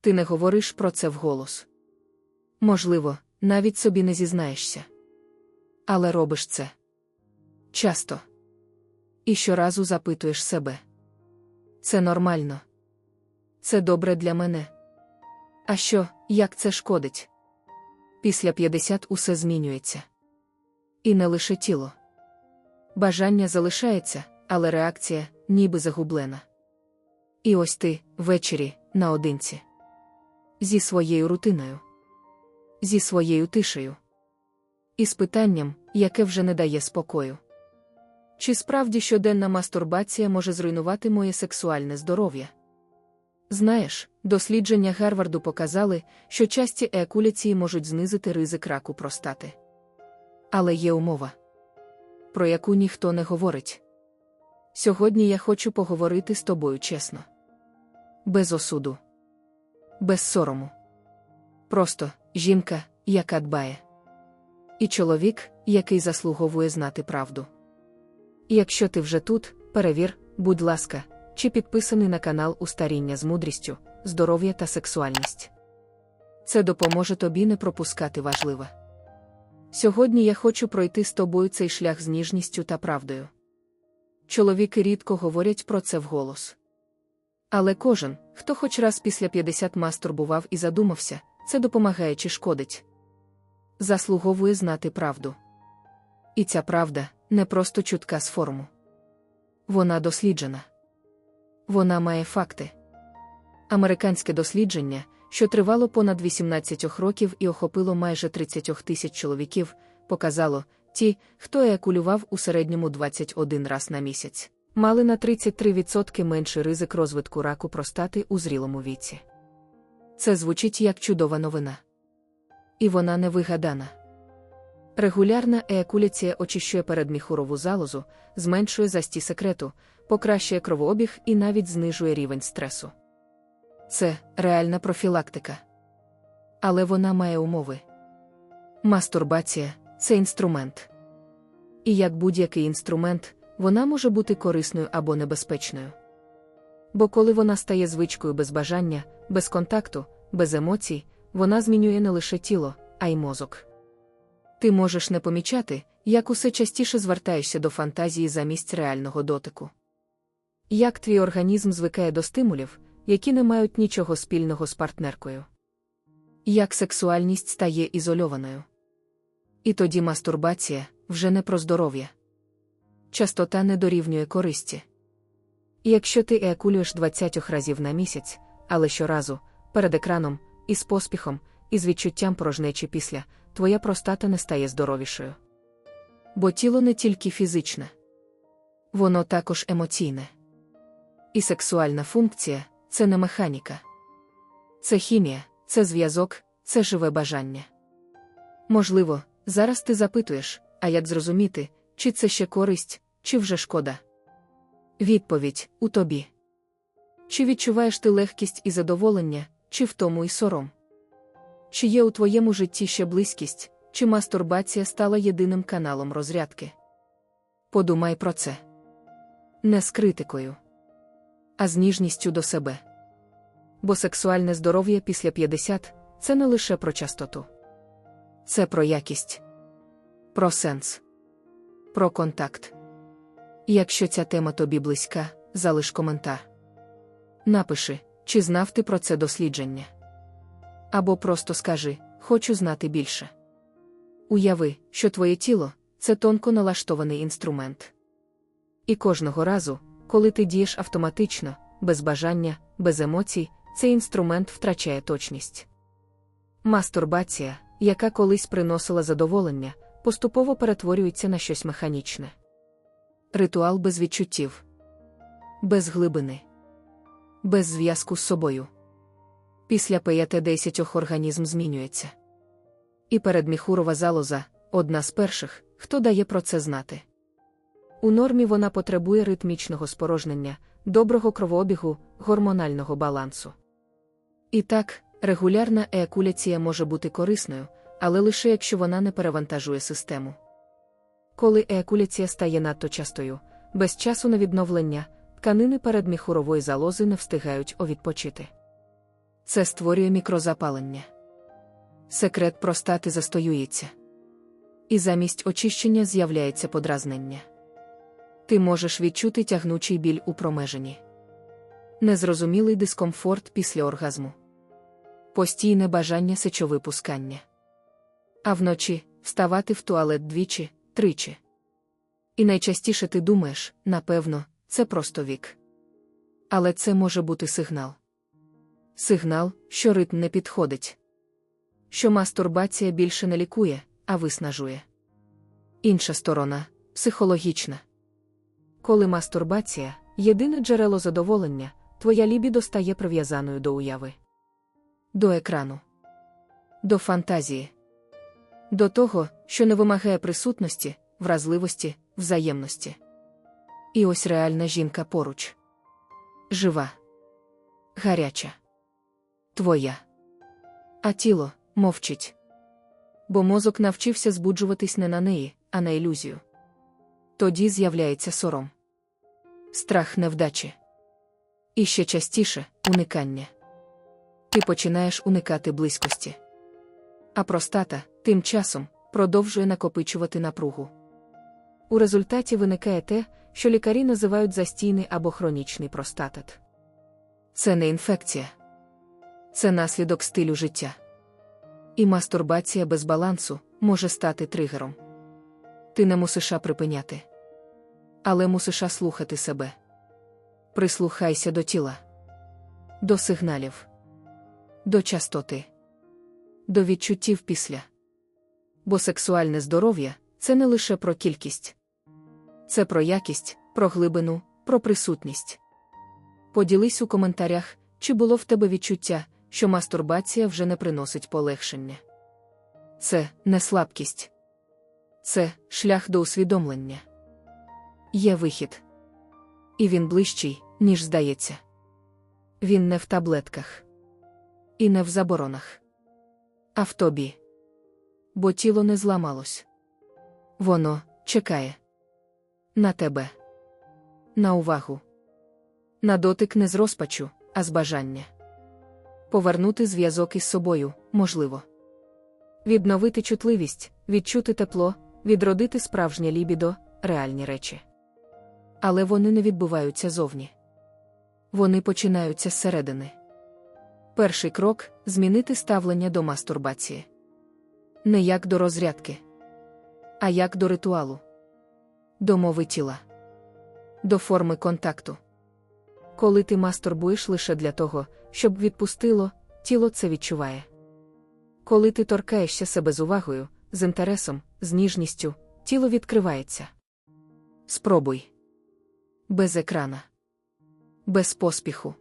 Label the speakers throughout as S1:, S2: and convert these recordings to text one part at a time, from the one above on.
S1: Ти не говориш про це вголос. Можливо, навіть собі не зізнаєшся. Але робиш це часто. І щоразу запитуєш себе. Це нормально. Це добре для мене. А що, як це шкодить? Після 50 усе змінюється. І не лише тіло. Бажання залишається, але реакція ніби загублена. І ось ти, ввечері, наодинці. Зі своєю рутиною, зі своєю тишею. І з питанням, яке вже не дає спокою. Чи справді щоденна мастурбація може зруйнувати моє сексуальне здоров'я? Знаєш, дослідження Гарварду показали, що часті еякуляції можуть знизити ризик раку простати. Але є умова, про яку ніхто не говорить. Сьогодні я хочу поговорити з тобою чесно, без осуду, без сорому. Просто жінка, яка дбає, і чоловік, який заслуговує знати правду. Якщо ти вже тут, перевір, будь ласка, чи підписаний на канал Устаріння з мудрістю, здоров'я та сексуальність. Це допоможе тобі не пропускати важливе. Сьогодні я хочу пройти з тобою цей шлях з ніжністю та правдою. Чоловіки рідко говорять про це вголос. Але кожен, хто хоч раз після 50 мастурбував і задумався, це допомагає чи шкодить. Заслуговує знати правду. І ця правда не просто чутка з форму. Вона досліджена. Вона має факти. Американське дослідження, що тривало понад 18 років і охопило майже 30 тисяч чоловіків, показало, ті, хто еякулював у середньому 21 раз на місяць, мали на 33% менший ризик розвитку раку простати у зрілому віці. Це звучить як чудова новина. І вона не вигадана. Регулярна еякуляція очищує передміхурову залозу, зменшує засті секрету, покращує кровообіг і навіть знижує рівень стресу. Це реальна профілактика. Але вона має умови. Мастурбація це інструмент. І як будь-який інструмент, вона може бути корисною або небезпечною. Бо коли вона стає звичкою без бажання, без контакту, без емоцій, вона змінює не лише тіло, а й мозок. Ти можеш не помічати, як усе частіше звертаєшся до фантазії замість реального дотику. Як твій організм звикає до стимулів, які не мають нічого спільного з партнеркою. Як сексуальність стає ізольованою. І тоді мастурбація вже не про здоров'я. Частота не дорівнює користі. Якщо ти еякулюєш 20 разів на місяць, але щоразу, перед екраном, із поспіхом, із відчуттям порожнечі після, твоя простата не стає здоровішою. Бо тіло не тільки фізичне, воно також емоційне. І сексуальна функція це не механіка. Це хімія, це зв'язок, це живе бажання. Можливо, зараз ти запитуєш, а як зрозуміти, чи це ще користь, чи вже шкода? Відповідь у тобі. Чи відчуваєш ти легкість і задоволення, чи втому і сором? Чи є у твоєму житті ще близькість, чи мастурбація стала єдиним каналом розрядки? Подумай про це. Не з критикою, а з ніжністю до себе. Бо сексуальне здоров'я після 50 це не лише про частоту. Це про якість, про сенс, про контакт. Якщо ця тема тобі близька, залиш коментар. Напиши, чи знав ти про це дослідження. Або просто скажи, хочу знати більше. Уяви, що твоє тіло це тонко налаштований інструмент. І кожного разу, коли ти дієш автоматично, без бажання, без емоцій, цей інструмент втрачає точність. Мастурбація, яка колись приносила задоволення, поступово перетворюється на щось механічне. Ритуал без відчуттів, без глибини, без зв'язку з собою. Після п'яти десятьох організм змінюється. І передміхурова залоза одна з перших, хто дає про це знати. У нормі вона потребує ритмічного спорожнення, доброго кровообігу, гормонального балансу. І так, регулярна еякуляція може бути корисною, але лише якщо вона не перевантажує систему. Коли еякуляція стає надто частою, без часу на відновлення, тканини передміхурової залози не встигають овідпочити. Це створює мікрозапалення. Секрет простати застоюється. І замість очищення з'являється подразнення. Ти можеш відчути тягнучий біль у промеженні. Незрозумілий дискомфорт після оргазму. Постійне бажання сечовипускання. А вночі вставати в туалет двічі, тричі. І найчастіше ти думаєш, напевно, це просто вік. Але це може бути сигнал. Сигнал, що ритм не підходить. Що мастурбація більше не лікує, а виснажує. Інша сторона психологічна. Коли мастурбація єдине джерело задоволення, твоя лібідо стає прив'язаною до уяви, до екрану, до фантазії, до того, що не вимагає присутності, вразливості, взаємності. І ось реальна жінка поруч. Жива, гаряча, твоя. А тіло мовчить. Бо мозок навчився збуджуватись не на неї, а на ілюзію. Тоді з'являється сором, страх невдачі. І ще частіше уникання. Ти починаєш уникати близькості. А простата тим часом продовжує накопичувати напругу. У результаті виникає те, що лікарі називають застійний або хронічний простатит. Це не інфекція, це наслідок стилю життя. І мастурбація без балансу може стати тригером. Ти не мусиш припиняти. Але мусиш слухати себе. Прислухайся до тіла, до сигналів, до частоти, до відчуттів після. Бо сексуальне здоров'я це не лише про кількість, це про якість, про глибину, про присутність. Поділись у коментарях, чи було в тебе відчуття, що мастурбація вже не приносить полегшення. Це не слабкість, це шлях до усвідомлення. Є вихід. І він ближчий, ніж здається. Він не в таблетках і не в заборонах, а в тобі. Бо тіло не зламалось. Воно чекає на тебе, на увагу, на дотик не з розпачу, а з бажання. Повернути зв'язок із собою можливо. Відновити чутливість, відчути тепло, відродити справжнє лібідо, реальні речі. Але вони не відбуваються зовні. Вони починаються зсередини. Перший крок змінити ставлення до мастурбації. Не як до розрядки, а як до ритуалу, до мови тіла, до форми контакту. Коли ти мастурбуєш лише для того, щоб відпустило, тіло це відчуває. Коли ти торкаєшся себе з увагою, з інтересом, з ніжністю, тіло відкривається. Спробуй. Без екрана. Без поспіху.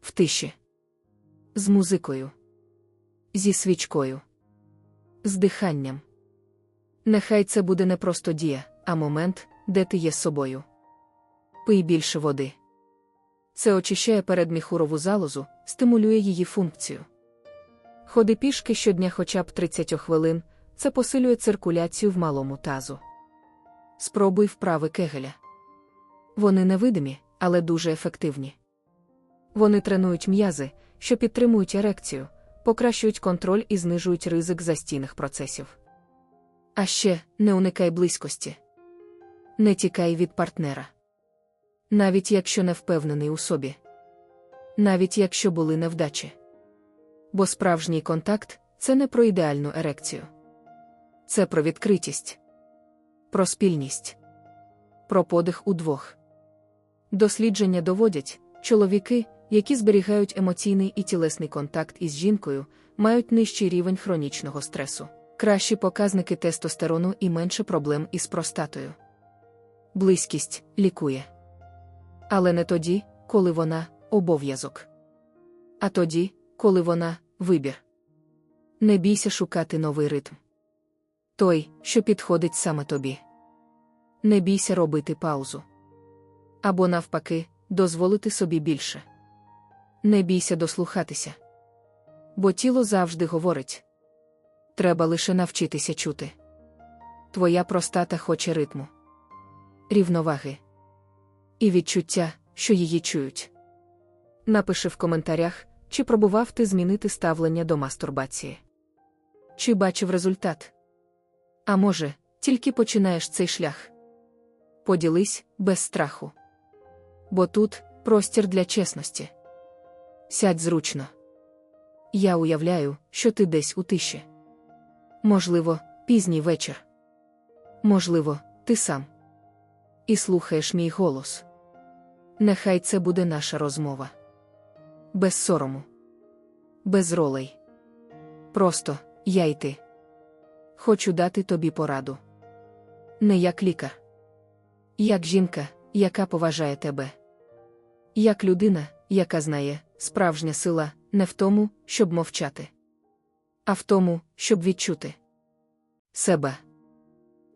S1: В тиші. З музикою. Зі свічкою. З диханням. Нехай це буде не просто дія, а момент, де ти є собою. Пий більше води. Це очищає передміхурову залозу, стимулює її функцію. Ходи пішки щодня хоча б 30 хвилин, це посилює циркуляцію в малому тазу. Спробуй вправи кегеля. Вони невидимі, але дуже ефективні. Вони тренують м'язи, що підтримують ерекцію, покращують контроль і знижують ризик застійних процесів. А ще не уникай близькості. Не тікай від партнера. Навіть якщо не впевнений у собі. Навіть якщо були невдачі. Бо справжній контакт це не про ідеальну ерекцію. Це про відкритість, про спільність, про подих удвох. Дослідження доводять, чоловіки, які зберігають емоційний і тілесний контакт із жінкою, мають нижчий рівень хронічного стресу, кращі показники тестостерону і менше проблем із простатою. Близькість лікує. Але не тоді, коли вона обов'язок. А тоді, коли вона вибір. Не бійся шукати новий ритм. Той, що підходить саме тобі. Не бійся робити паузу. Або, навпаки, дозволити собі більше. Не бійся дослухатися. Бо тіло завжди говорить. Треба лише навчитися чути. Твоя простата хоче ритму, рівноваги і відчуття, що її чують. Напиши в коментарях, чи пробував ти змінити ставлення до мастурбації? Чи бачив результат? А може, тільки починаєш цей шлях? Поділись без страху. Бо тут простір для чесності. Сядь зручно. Я уявляю, що ти десь у тиші. Можливо, пізній вечір. Можливо, ти сам. І слухаєш мій голос. Нехай це буде наша розмова. Без сорому, без ролей. Просто я й ти. Хочу дати тобі пораду. Не як лікар, як жінка, яка поважає тебе. Як людина, яка знає, справжня сила не в тому, щоб мовчати, а в тому, щоб відчути себе,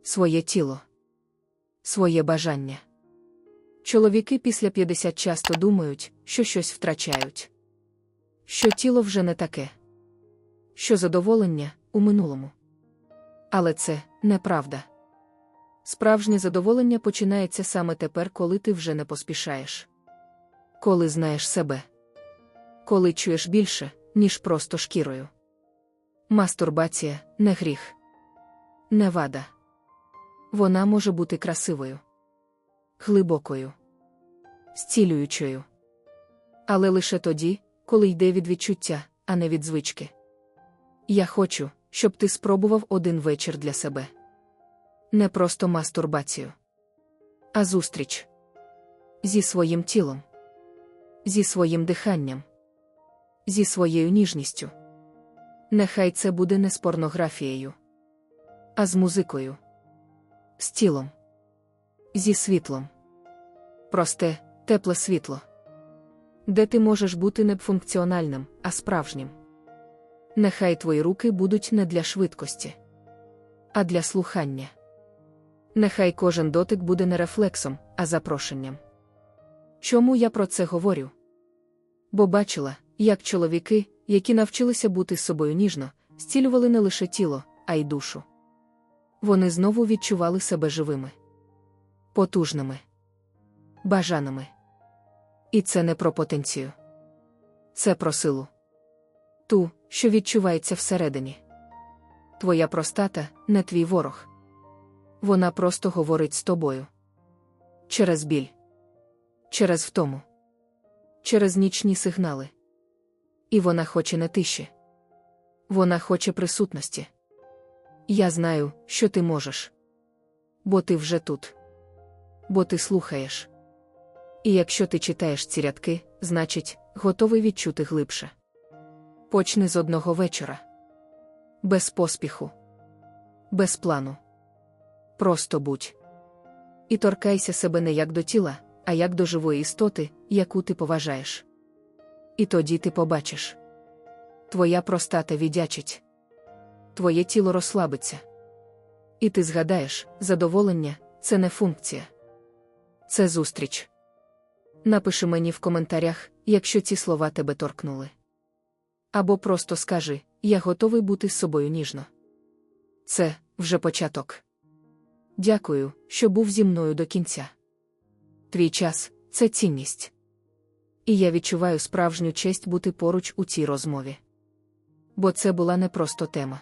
S1: своє тіло, своє бажання. Чоловіки після 50 часто думають, що щось втрачають, що тіло вже не таке, що задоволення у минулому. Але це неправда. Справжнє задоволення починається саме тепер, коли ти вже не поспішаєш. Коли знаєш себе, коли чуєш більше, ніж просто шкірою. Мастурбація не гріх, не вада. Вона може бути красивою, глибокою, зцілюючою. Але лише тоді, коли йде від відчуття, а не від звички. Я хочу, щоб ти спробував один вечір для себе. Не просто мастурбацію, а зустріч зі своїм тілом, зі своїм диханням, зі своєю ніжністю. Нехай це буде не з порнографією, а з музикою, з тілом, зі світлом. Просте, тепле світло, де ти можеш бути не функціональним, а справжнім. Нехай твої руки будуть не для швидкості, а для слухання. Нехай кожен дотик буде не рефлексом, а запрошенням. Чому я про це говорю? Бо бачила, як чоловіки, які навчилися бути з собою ніжно, зцілювали не лише тіло, а й душу. Вони знову відчували себе живими, потужними, бажаними. І це не про потенцію, це про силу. Ту, що відчувається всередині. Твоя простата не твій ворог. Вона просто говорить з тобою. Через біль, через втому, через нічні сигнали. І вона хоче не тиші. Вона хоче присутності. Я знаю, що ти можеш. Бо ти вже тут. Бо ти слухаєш. І якщо ти читаєш ці рядки, значить, готовий відчути глибше. Почни з одного вечора. Без поспіху, без плану. Просто будь. І торкайся себе не як до тіла, а як до живої істоти, яку ти поважаєш. І тоді ти побачиш. Твоя простата віддячить. Твоє тіло розслабиться. І ти згадаєш, задоволення це не функція. Це зустріч. Напиши мені в коментарях, якщо ці слова тебе торкнули. Або просто скажи, я готовий бути з собою ніжно. Це вже початок. Дякую, що був зі мною до кінця. Твій час це цінність. І я відчуваю справжню честь бути поруч у цій розмові. Бо це була не просто тема.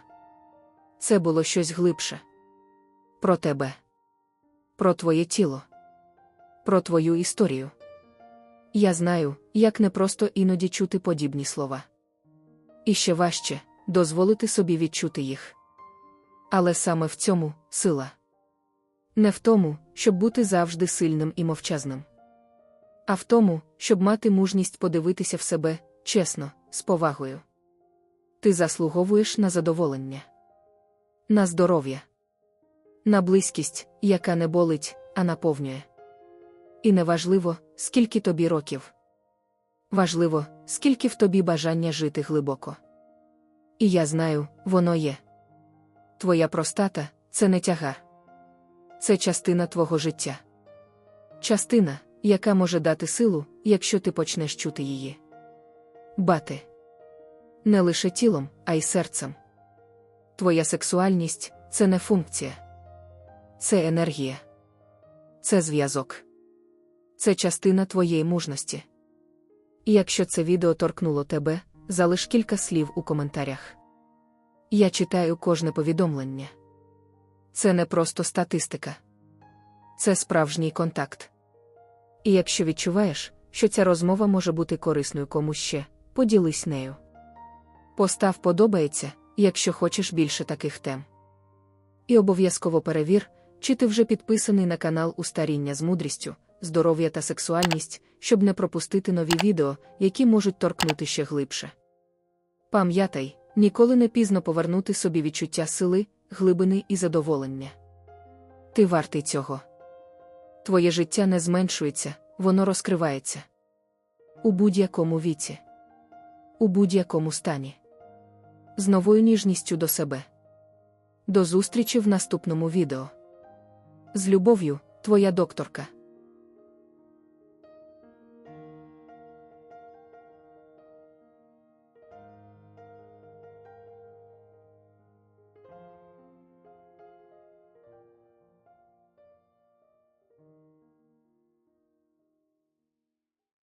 S1: Це було щось глибше. Про тебе, про твоє тіло, про твою історію. Я знаю, як непросто іноді чути подібні слова. І ще важче дозволити собі відчути їх. Але саме в цьому сила. Не в тому, щоб бути завжди сильним і мовчазним, а в тому, щоб мати мужність подивитися в себе чесно, з повагою. Ти заслуговуєш на задоволення, на здоров'я, на близькість, яка не болить, а наповнює. І неважливо, скільки тобі років. Важливо, скільки в тобі бажання жити глибоко. І я знаю, воно є. Твоя простата це не тягар. Це частина твого життя. Частина, яка може дати силу, якщо ти почнеш чути її. Бати. Не лише тілом, а й серцем. Твоя сексуальність це не функція. Це енергія. Це зв'язок. Це частина твоєї мужності. І якщо це відео торкнуло тебе, залиш кілька слів у коментарях. Я читаю кожне повідомлення. Це не просто статистика, це справжній контакт. І якщо відчуваєш, що ця розмова може бути корисною комусь ще, поділись нею. Постав подобається, якщо хочеш більше таких тем. І обов'язково перевір, чи ти вже підписаний на канал Устаріння з мудрістю, здоров'я та сексуальність, щоб не пропустити нові відео, які можуть торкнути ще глибше. Пам'ятай, ніколи не пізно повернути собі відчуття сили, глибини і задоволення. Ти вартий цього. Твоє життя не зменшується, воно розкривається. У будь-якому віці, у будь-якому стані. З новою ніжністю до себе. До зустрічі в наступному відео. З любов'ю, твоя докторка.